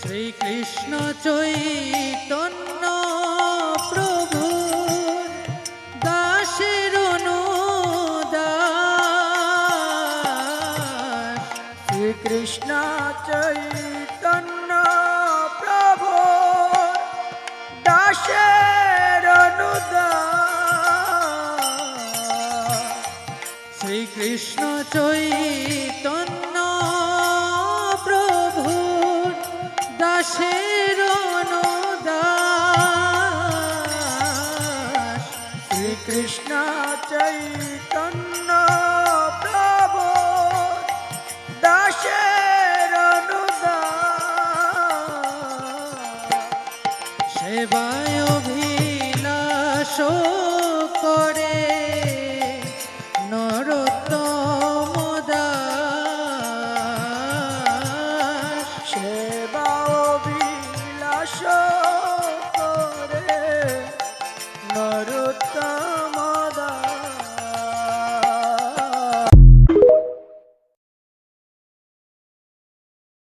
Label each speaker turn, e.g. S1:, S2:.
S1: শ্রীকৃষ্ণ চৈতন্য প্রভু দাসের অনুদাস।
S2: শ্রীকৃষ্ণ চৈতন্য প্রভু দাসের অনুদান
S1: শ্রীকৃষ্ণ চৈতন্য দাসের অনুদাস।
S2: শ্রীকৃষ্ণ চৈতন্য প্রভু দাসের অনুদান
S1: সেবায় দাস
S2: বিলাস